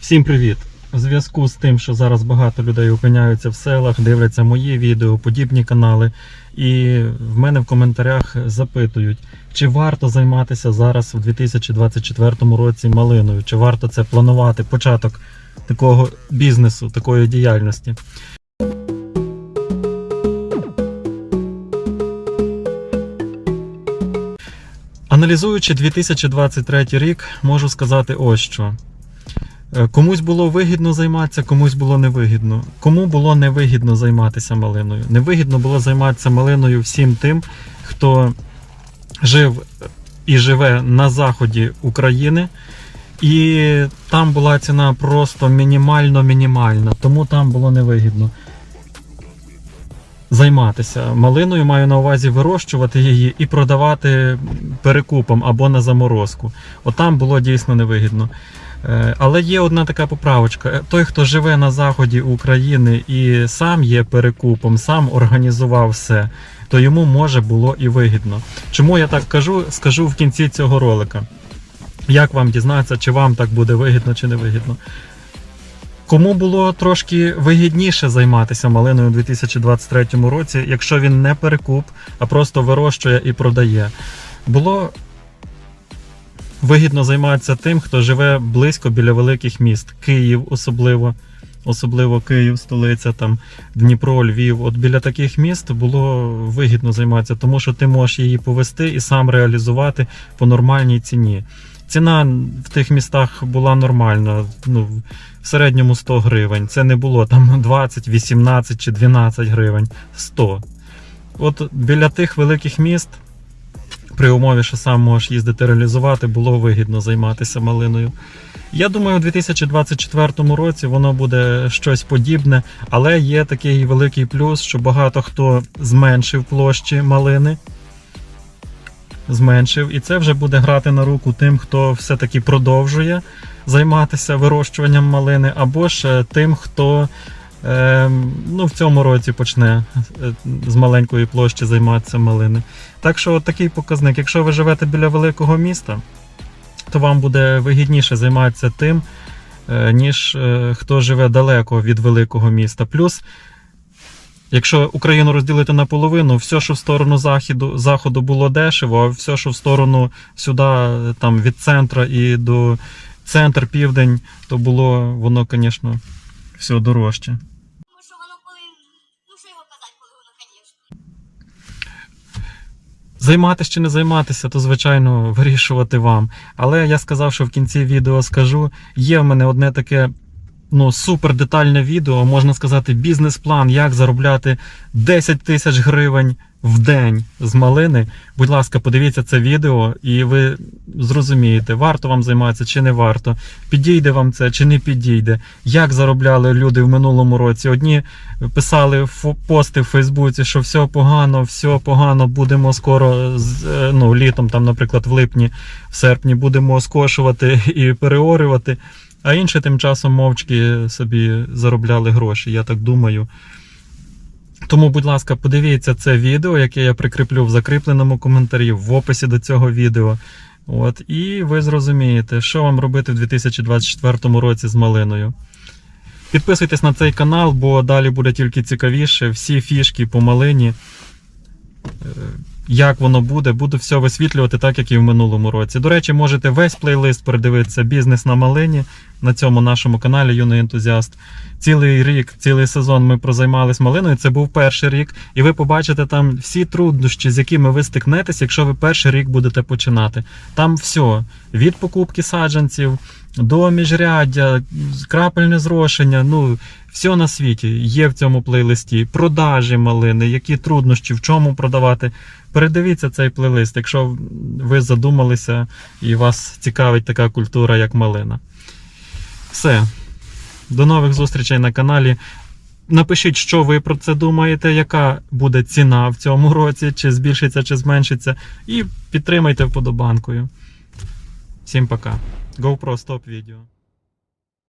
Всім привіт! У зв'язку з тим, що зараз багато людей опиняються в селах, дивляться мої відео, подібні канали, і в мене в коментарях запитують, чи варто займатися зараз у 2024 році малиною, чи варто це планувати початок такого бізнесу, такої діяльності. Аналізуючи 2023 рік, можу сказати ось що. Е, Комусь було вигідно займатися, комусь було невигідно. Кому було невигідно займатися малиною? Невигідно було займатися малиною всім тим, хто жив і живе на заході України, і там була ціна просто мінімально-мінімальна, тому там було невигідно. Займатися малиною маю на увазі вирощувати її і продавати перекупом або на заморозку. Отам було дійсно невигідно. Е, Але є одна така поправочка. Е, Той, хто живе на заході України і сам є перекупом, сам організував все, то йому може було і вигідно. Чому я так кажу? Скажу в кінці цього ролика. Як вам дізнатися, чи вам так буде вигідно, чи не вигідно? Кому було трошки вигідніше займатися малиною у 2023 році, якщо він не перекуп, а просто вирощує і продає? Було вигідно займатися тим, хто живе близько біля великих міст, Київ особливо. Особливо Київ, столиця, там Дніпро, Львів. От біля таких міст було вигідно займатися, тому що ти можеш її повести і сам реалізувати по нормальній ціні. Ціна в тих містах була нормальна, ну, в середньому 100 гривень. Це не було там 20, 18 чи 12 гривень, 100. От біля тих великих міст при умові, що сам можеш їздити реалізувати, було вигідно займатися малиною. Я думаю, у 2024 році воно буде щось подібне, але є такий великий плюс, що багато хто зменшив площі малини. Зменшив, і це вже буде грати на руку тим, хто все-таки продовжує займатися вирощуванням малини, або ж тим, хто е, ну, в цьому році почне е, з маленької площі займатися малини. Так що такий показник. Якщо ви живете біля великого міста, то вам буде вигідніше займатися тим, е, ніж е, хто живе далеко від великого міста. Плюс, якщо Україну розділити на половину, все, що в сторону заходу, заходу було дешево, а все, що в сторону сюди, там від центра і до центр, південь, то було воно, звісно, все дорожче. Тому що воно коли. Ну що його казати, коли воно, звісно. Займатися чи не займатися, то звичайно вирішувати вам. Але я сказав, що в кінці відео скажу. Є в мене одне таке ну, супер детальне відео, можна сказати, бізнес-план, як заробляти 10 тисяч гривень в день з малини. Будь ласка, подивіться це відео, і ви зрозумієте, варто вам займатися чи не варто, підійде вам це чи не підійде. Як заробляли люди в минулому році? Одні писали пости в Фейсбуці, що все погано, все погано, будемо скоро е, ну, літом, там, наприклад, в липні, в серпні будемо скошувати і переорювати. А інші тим часом мовчки собі заробляли гроші, я так думаю. Тому, будь ласка, подивіться це відео, яке я прикріплю в закріпленому коментарі в описі до цього відео. От, і ви зрозумієте, що вам робити в 2024 році з малиною. Підписуйтесь на цей канал, бо далі буде тільки цікавіше. Всі фішки по малині. Як воно буде, буду все висвітлювати, так як і в минулому році. До речі, можете весь плейлист передивитися Бізнес на малині на цьому нашому каналі Юний ентузіаст. Цілий рік, цілий сезон ми прозаймались малиною. Це був перший рік, і ви побачите там всі труднощі, з якими ви стикнетесь, якщо ви перший рік будете починати. Там все від покупки саджанців до міжряддя, крапельне зрошення. Ну все на світі є в цьому плейлисті. Продажі малини, які труднощі, в чому продавати. Передивіться цей плейлист, якщо ви задумалися і вас цікавить така культура, як малина. Все. До нових зустрічей на каналі. Напишіть, що ви про це думаєте, яка буде ціна в цьому році, чи збільшиться, чи зменшиться. І підтримайте вподобанкою. Всім пока. GoPro стоп відео.